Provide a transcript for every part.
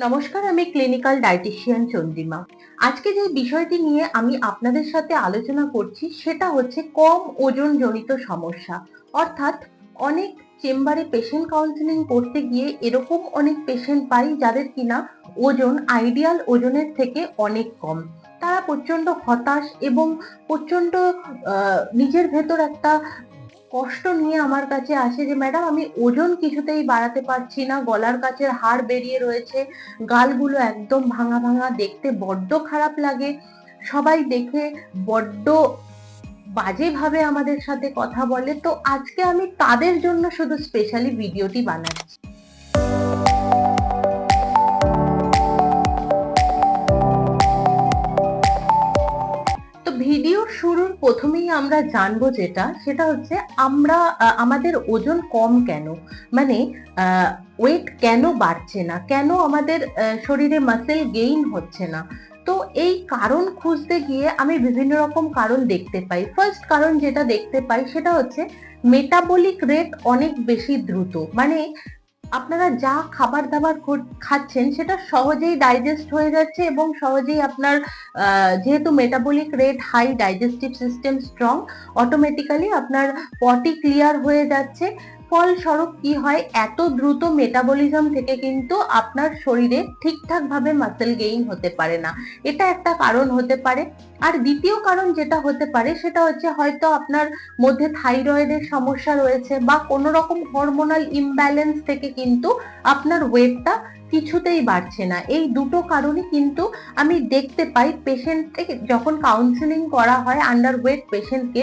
নমস্কার আমি clinical dietician Chandrima. আজকে যে বিষয়টি নিয়ে আমি আপনাদের সাথে আলোচনা করছি সেটা হচ্ছে কম ওজন জনিত সমস্যা। অর্থাৎ অনেক চেম্বারে পেশেন্ট কাউন্সিলিং করতে গিয়ে এরকম অনেক পেশেন্ট পাই যাদের কিনা ওজন আইডিয়াল ওজনের থেকে অনেক কম। তারা প্রচণ্ড হতাশ এবং প্রচণ্ড আহ, নিজের ভেতর একটা কষ্ট নিয়ে আমার কাছে আসে যে, ম্যাডাম, আমি ওজন কিছুতেই বাড়াতে পারছি না। গলার কাছের হাড় বেরিয়ে রয়েছে। গালগুলো একদম ভাঙা ভাঙা। দেখতে বড্ড খারাপ লাগে। সবাই দেখে বড্ড বাজেভাবে আমাদের সাথে কথা বলে। তো আজকে আমি তাদের জন্য শুধু স্পেশালি ভিডিওটি বানাচ্ছি। তো ভিডিও শুরুর প্রথমেই আমরা জানব যেটা, সেটা হচ্ছে আমরা আমাদের ওজন কম কেন? মানে ওয়েট কেন বাড়ছে না? কেন আমাদের শরীরে মাসেল গেইন হচ্ছে না? তো এই কারণ খুঁজতে গিয়ে আমি বিভিন্ন রকম কারণ দেখতে পাই। ফার্স্ট কারণ যেটা দেখতে পাই, সেটা হচ্ছে মেটাবলিক রেট অনেক বেশি দ্রুত। মানে আপনারা যা খাবার দাবার খাচ্ছেন সেটা সহজেই ডাইজেস্ট হয়ে যাচ্ছে এবং সহজেই আপনার যেহেতু metabolic rate high digestive system strong automatically আপনার পটি ক্লিয়ার হয়ে যাচ্ছে। ফলস্বরূপ কি হয়? এত দ্রুত মেটাবলিজম থেকে কিন্তু আপনার শরীরে ঠিকঠাক ভাবে মাসেল গেইন হতে পারে না। এটা একটা কারণ হতে পারে। আর দ্বিতীয় কারণ যেটা হতে পারে, সেটা হচ্ছে হয়তো আপনার মধ্যে থাইরয়েডের সমস্যা রয়েছে বা কোনো রকম হরমোনাল ইমব্যালেন্স থেকে কিন্তু আপনার ওয়েটটা কিছুতেই বাড়ছে না। এই দুটো কারণে কিন্তু আমি দেখতে পাই। পেশেন্টকে যখন কাউন্সিলিং করা হয় আন্ডার ওয়েট পেশেন্টকে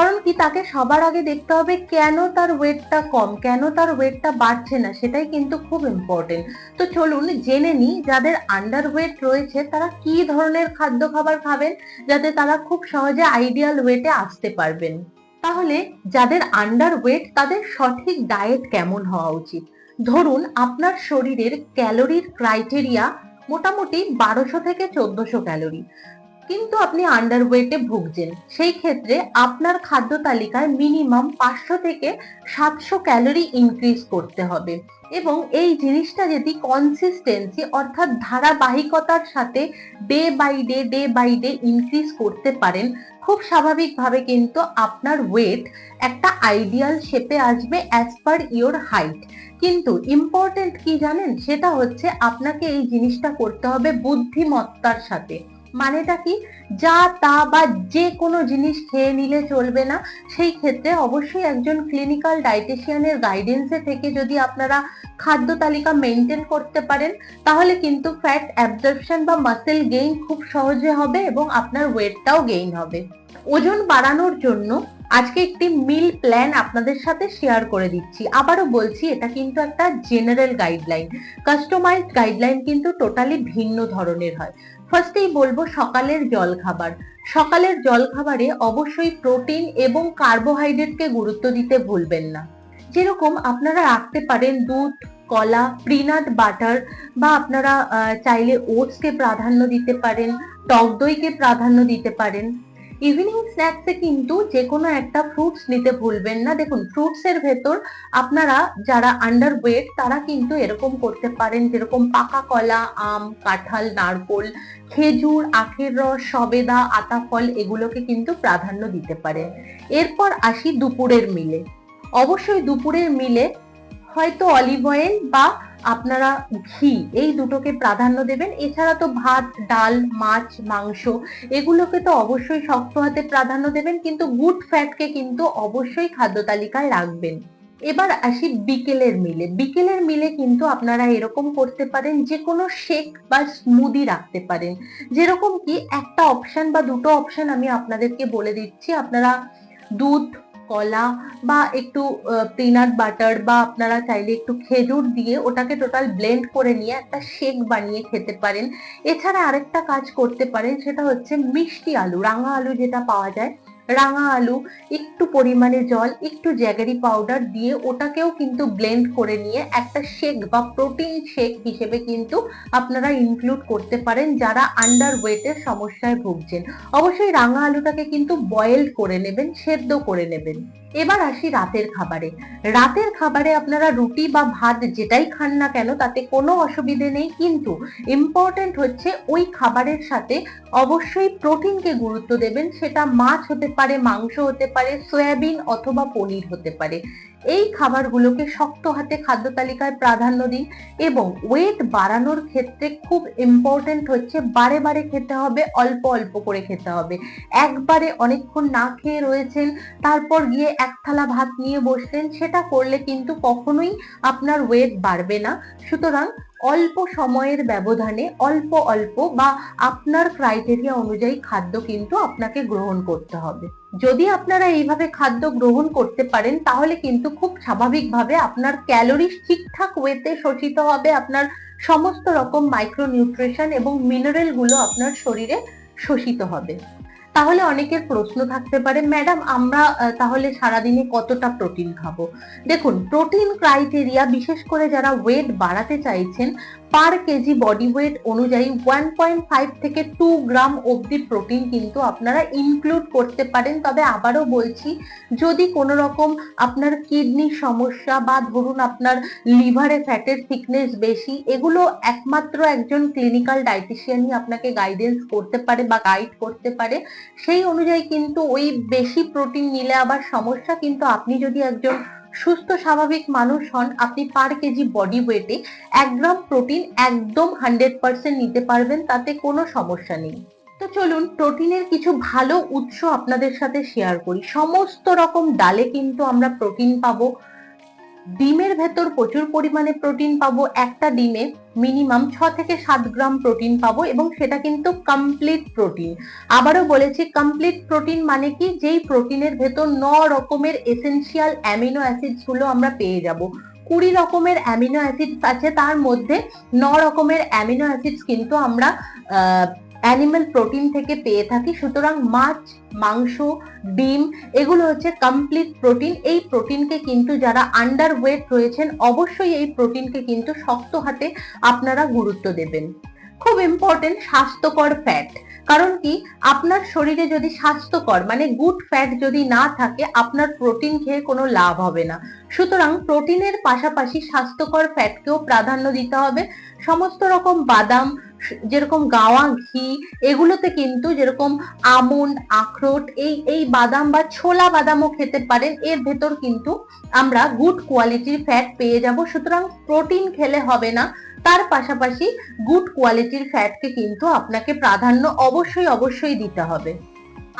কারণ কি তাকে সবার আগে দেখতে হবে কেন তার ওয়েটটা কম, কেন তার ওয়েটটা বাড়ছে না, সেটাই কিন্তু খুব ইম্পর্টেন্ট তো চলুন জেনে নিই যাদের আন্ডার ওয়েট রয়েছে তারা কি ধরনের খাদ্য খাবার খাবেন যাতে তারা খুব সহজে আইডিয়াল ওয়েটে আসতে পারবেন। তাহলে যাদের আন্ডার ওয়েট তাদের সঠিক ডায়েট কেমন হওয়া উচিত? ধরুন আপনার শরীরের ক্যালোরির ক্রাইটেরিয়া মোটামুটি বারোশো থেকে চোদ্দশো ক্যালোরি কিন্তু আপনি আন্ডার ওয়েটে ভুগছেন। সেই ক্ষেত্রে আপনার খাদ্য তালিকায় মিনিমাম পাঁচশো থেকে সাতশো ক্যালোরি ইনক্রিজ করতে হবে। এবং এই জিনিসটা যদি কনসিস্টেন্সি অর্থাৎ ধারাবাহিকতার সাথে day by day day by day increase করতে পারেন, খুব স্বাভাবিকভাবে কিন্তু আপনার ওয়েট একটা আইডিয়াল শেপে আসবে অ্যাজ পার ইওর হাইট কিন্তু ইম্পর্টেন্ট কি জানেন? সেটা হচ্ছে আপনাকে এই জিনিসটা করতে হবে বুদ্ধিমত্তার সাথে। মানেটা কি? যা, তা বা যে কোনো জিনিস খেয়ে নিলে চলবে না। সেই ক্ষেত্রে অবশ্যই একজন ক্লিনিক্যাল ডায়েটিশিয়ানের গাইডেন্সে থেকে যদি আপনারা খাদ্য তালিকা মেনটেন করতে পারেন, তাহলে কিন্তু ফ্যাট অ্যাবজর্পশন বা মাসেল গেইন খুব সহজে হবে এবং আপনার ওয়েটটাও গেইন হবে। ওজন বাড়ানোর জন্য আজকে একটি মিল প্ল্যান আপনাদের সাথে শেয়ার করে দিচ্ছি। আবারও বলছি, এটা কিন্তু একটা জেনারেল গাইডলাইন কাস্টমাইজড গাইডলাইন কিন্তু টোটালি ভিন্ন ধরনের হয়। ফার্স্টেই বলব সকালের জল খাবার সকালের জল খাবারে অবশ্যই প্রোটিন এবং কার্বোহাইড্রেটকে গুরুত্ব দিতে ভুলবেন না। যেরকম আপনারা রাখতে পারেন দুধ, কলা পিনাট বাটার বা আপনারা চাইলে ওটসকে প্রাধান্য দিতে পারেন, টক দইকে প্রাধান্য দিতে পারেন। ইভিনিং স্ন্যাক্সে কিন্তু যে কোনো একটা ফ্রুটস নিতে ভুলবেন না। দেখুন ফ্রুটস এর ভেতর আপনারা যারা আন্ডার ওয়েট তারা কিন্তু এরকম করতে পারেন। যেরকম পাকা কলা, আম, কাঁঠাল, নারকোল, খেজুর, আখের রস, সবেদা আতা ফল এগুলোকে কিন্তু প্রাধান্য দিতে পারেন এরপর আসি দুপুরের মিলে অবশ্যই দুপুরের মিলে হয়তো অলিভ অয়েল বা আপনারা ঘি, এই দুটোকে প্রাধান্য দেবেন। এছাড়া তো ভাত, ডাল, মাছ, মাংস, এগুলোকে তো অবশ্যই শক্ত হাতে প্রাধান্য দেবেন, কিন্তু গুড ফ্যাটকে কিন্তু অবশ্যই খাদ্য তালিকায় রাখবেন। এবার আসি বিকেলের মিলে। বিকেলের মিলে কিন্তু আপনারা এরকম করতে পারেন যে কোনো শেক বা স্মুদি রাখতে পারেন। যেরকম কি একটা অপশন বা দুটো অপশন আমি আপনাদেরকে বলে দিচ্ছি। আপনারা দুধ কলা বা একটু পিনাট বাটার বা আপনারা চাইলে একটু খেজুর দিয়ে ওটাকে টোটাল ব্লেন্ড করে নিয়ে একটা শেক বানিয়ে খেতে পারেন। এছাড়া আরেকটা কাজ করতে পারেন, সেটা হচ্ছে মিষ্টি আলু, রাঙা আলু যেটা পাওয়া যায় রাঙা আলু একটু পরিমাণে জল, একটু জ্যাগারি পাউডার দিয়ে ওটাকেও কিন্তু ব্লেন্ড করে নিয়ে একটা শেক বা প্রোটিন শেক হিসেবে কিন্তু আপনারা ইনক্লুড করতে পারেন যারা আন্ডার ওয়েটের সমস্যায় ভুগছেন। অবশ্যই রাঙা আলুটাকে কিন্তু বয়েল করে নেবেন, সেদ্ধ করে নেবেন। এবার আসি রাতের খাবারে। রাতের খাবারে আপনারা রুটি বা ভাত যেটাই খান না কেন, তাতে কোনো অসুবিধে নেই। কিন্তু ইম্পর্টেন্ট হচ্ছে ওই খাবারের সাথে অবশ্যই প্রোটিনকে গুরুত্ব দেবেন। সেটা মাছ হতে পারে, মাংস হতে পারে, সয়াবিন অথবা পনির হতে পারে। এই খাবারগুলোকে শক্ত হাতে খাদ্য তালিকায় প্রাধান্য দিন এবং ওয়েট বাড়ানোর ক্ষেত্রে খুব ইম্পর্টেন্ট হচ্ছে বারে বারে খেতে হবে, অল্প অল্প করে খেতে হবে। একবারে অনেকক্ষণ না খেয়ে রয়েছেন, তারপর গিয়ে এক থালা ভাত নিয়ে বসলেন, সেটা করলে কিন্তু কখনোই আপনার ওয়েট বাড়বে না। সুতরাং অল্প সময়ের ব্যবধানে অল্প অল্প বা আপনার ক্রাইটেরিয়া অনুযায়ী খাদ্য কিন্তু আপনাকে গ্রহণ করতে হবে। যদি আপনারা এইভাবে খাদ্য গ্রহণ করতে পারেন, তাহলে কিন্তু খুব স্বাভাবিকভাবে আপনার ক্যালোরি ঠিকঠাক ওয়েতে শোষিত হবে, আপনার সমস্ত রকম মাইক্রোনিউট্রিশন এবং মিনারেলগুলো আপনার শরীরে শোষিত হবে। তাহলে অনেকের প্রশ্ন থাকতে পারে, ম্যাডাম, আমরা তাহলে সারাদিনে কতটা প্রোটিন খাব? দেখুন, প্রোটিন ক্রাইটেরিয়া, বিশেষ করে যারা ওয়েট বাড়াতে চাইছেন, পার কেজি বডি ওয়েট অনুযায়ী ওয়ান পয়েন্ট ফাইভ থেকে টু গ্রাম অবধি প্রোটিন কিন্তু আপনারা ইনক্লুড করতে পারেন। তবে আবারও বলছি, যদি কোনো রকম আপনার কিডনির সমস্যা বা ধরুন আপনার লিভারে ফ্যাটের থিকনেস বেশি, এগুলো একমাত্র একজন ক্লিনিক্যাল ডায়েটিশিয়ানই আপনাকে গাইডেন্স করতে পারে বা গাইড করতে পারে। সেই অনুযায়ী কিন্তু ওই বেশি প্রোটিন নিলে আবার সমস্যা, কিন্তু আপনি যদি একজন সুস্থ, স্বাভাবিক মানুষ হন, আপনি পার কেজি বডি ওয়েটে এক গ্রাম প্রোটিন একদম হান্ড্রেড পার্সেন্ট নিতে পারবেন, তাতে কোনো সমস্যা নেই। তো চলুন প্রোটিনের কিছু ভালো উৎস আপনাদের সাথে শেয়ার করি। সমস্ত রকম ডালে কিন্তু আমরা প্রোটিন পাবো। ডিমের ভেতর প্রচুর পরিমাণে প্রোটিন পাবো, একটা ডিমে মিনিমাম ছ থেকে সাত গ্রাম প্রোটিন পাবো এবং সেটা কিন্তু কমপ্লিট প্রোটিন আবারও বলেছি কমপ্লিট প্রোটিন মানে কি? যেই প্রোটিনের ভেতর ন রকমের এসেনশিয়াল অ্যামিনো অ্যাসিডসগুলো আমরা পেয়ে যাব। কুড়ি রকমের অ্যামিনো অ্যাসিডস আছে, তার মধ্যে ন রকমের অ্যামিনো অ্যাসিডস কিন্তু আমরা অ্যানিমাল প্রোটিন থেকে পেয়ে থাকি, সুতরাং মাছ, মাংস, ডিম, এগুলো হচ্ছে কমপ্লিট প্রোটিন এই প্রোটিনকে কিন্তু যারা আন্ডার ওয়েট রয়েছেন, অবশ্যই এই প্রোটিনকে কিন্তু শক্ত হাতে আপনারা গুরুত্ব দেবেন। খুব ইম্পর্টেন্ট স্বাস্থ্যকর ফ্যাট কারণ কি? আপনার শরীরে যদি স্বাস্থ্যকর মানে গুড ফ্যাট যদি না থাকে, আপনার প্রোটিন খেয়ে কোনো লাভ হবে না। সুতরাং প্রোটিনের পাশাপাশি স্বাস্থ্যকর ফ্যাটকেও প্রাধান্য দিতে হবে। সমস্ত রকম বাদাম যেরকম গাওয়া ঘি, এগুলোতে কিন্তু যেরকম আমন্ড, আখরোট, এই এই বাদাম বা ছোলা বাদামও খেতে পারেন। এর ভেতর কিন্তু আমরা গুড কোয়ালিটির ফ্যাট পেয়ে যাব। সুতরাং প্রোটিন খেলে হবে না। তার পাশাপাশি গুড কোয়ালিটির ফ্যাটকে কিন্তু আপনাকে প্রাধান্য অবশ্যই অবশ্যই দিতে হবে।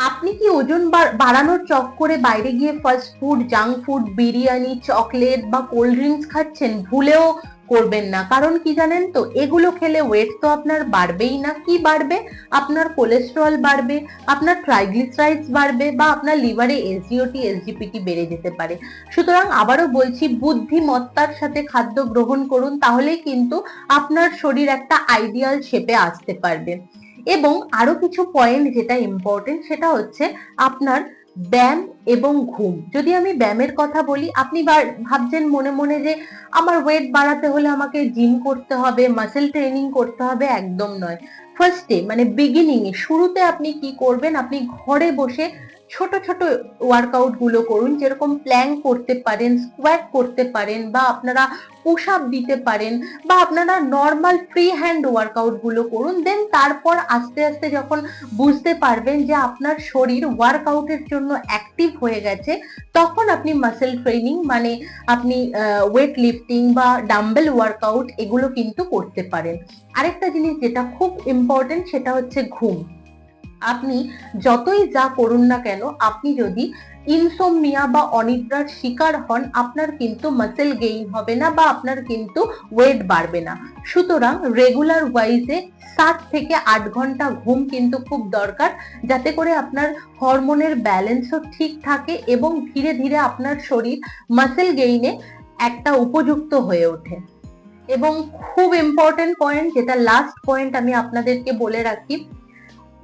আপনি কি ওজন বাড়ানোর চক্করে বাইরে গিয়ে fast food junk food biryani chocolate বা কোল্ড ড্রিঙ্কস খাচ্ছেন ভুলেও করবেন না। কারণ কি জানেন তো, এগুলো খেলে ওয়েট তো আপনার বাড়বেই না। কি বাড়বে? আপনার কোলেস্টেরল বাড়বে, আপনার ট্রাইগ্লিসারাইডস বাড়বে বা আপনার লিভারে এসজিওটি এসজিপিটি বেড়ে যেতে পারে। সুতরাং আবারও বলছি, বুদ্ধিমত্তার সাথে খাদ্য গ্রহণ করুন, তাহলেই কিন্তু আপনার শরীর একটা আইডিয়াল শেপে আসতে পারবে। এবং আরও কিছু পয়েন্ট যেটা ইম্পর্টেন্ট সেটা হচ্ছে আপনার ব্যায়াম এবং ঘুম। যদি আমি ব্যায়ামের কথা বলি, আপনি ভাবছেন মনে মনে যে আমার ওয়েট বাড়াতে হলে আমাকে জিম করতে হবে মাসেল ট্রেনিং করতে হবে, একদম নয়। ফার্স্টে মানে বিগিনিংয়ে শুরুতে আপনি কি করবেন, আপনি ঘরে বসে ছোট ছোট ওয়ার্কআউটগুলো করুন, যেরকম প্ল্যাঙ্ক করতে পারেন স্কোয়াট করতে পারেন, বা আপনারা পুশ আপ দিতে পারেন, বা আপনারা নর্মাল ফ্রি হ্যান্ড ওয়ার্কআউটগুলো করুন দেন তারপর আস্তে আস্তে যখন বুঝতে পারবেন যে আপনার শরীর ওয়ার্কআউটের জন্য অ্যাক্টিভ হয়ে গেছে, তখন আপনি মাসেল ট্রেনিং মানে আপনি ওয়েট লিফটিং বা ডাম্বেল ওয়ার্কআউট এগুলো কিন্তু করতে পারেন। আরেকটা জিনিস যেটা খুব ইম্পর্টেন্ট সেটা হচ্ছে ঘুম। আপনি যতই যা করুন না কেন, আপনি যদি ইনসোমনিয়া বা অনিদ্রার শিকার হন, আপনার কিন্তু মাসেল গেইন হবে না বা আপনার কিন্তু ওয়েট বাড়বে না। সুতরাং রেগুলার ওয়াইজে সাত থেকে আট ঘণ্টা ঘুম কিন্তু খুব দরকার, যাতে করে আপনার হরমোনের ব্যালেন্সও ঠিক থাকে এবং ধীরে ধীরে আপনার শরীর মাসেল গেইনে একটা উপযুক্ত হয়ে ওঠে। এবং খুব ইম্পর্টেন্ট পয়েন্ট যেটা লাস্ট পয়েন্ট আমি আপনাদেরকে বলে রাখি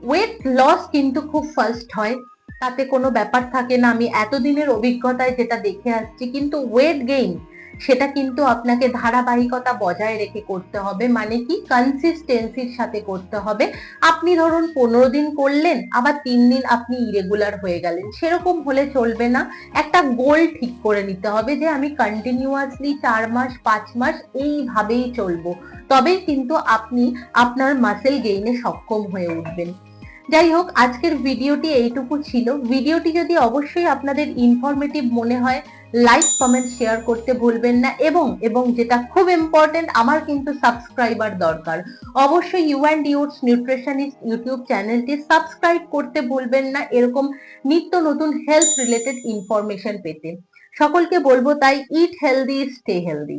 ওয়েট লস কিন্তু খুব ফার্স্ট হয়। তাতে কোনো ব্যাপার থাকে না। আমি এতদিনের অভিজ্ঞতায় যেটা দেখে আসছি, কিন্তু ওয়েট গেইন সেটা কিন্তু আপনাকে ধারাবাহিকতা বজায় রেখে করতে হবে। মানে কি? কনসিস্টেন্সির সাথে করতে হবে। আপনি ধরুন পনেরো দিন করলেন, আবার তিন দিন আপনি ইরেগুলার হয়ে গেলেন। সেরকম হলে চলবে না। একটা গোল ঠিক করে নিতে হবে যে, আমি কন্টিনিউয়াসলি চার মাস, পাঁচ মাস এইভাবেই চলবো। তবেই কিন্তু আপনি আপনার মাসেল গেইনে সক্ষম হয়ে উঠবেন। যাই হোক, আজকের ভিডিওটি এইটুকু ছিল। ভিডিওটি যদি অবশ্যই আপনাদের ইনফরমেটিভ মনে হয় লাইক কমেন্ট শেয়ার করতে ভুলবেন না এবং এবং যেটা খুব ইম্পর্টেন্ট আমার কিন্তু সাবস্ক্রাইবার দরকার। অবশ্যই ইউ অ্যান্ড ইউটস নিউট্রিশনিস্ট ইউটিউব চ্যানেলটি সাবস্ক্রাইব করতে ভুলবেন না, এরকম নিত্য নতুন হেলথ রিলেটেড ইনফরমেশন পেতে। সকলকে বলব তাই ইট হেলদি স্টে হেলদি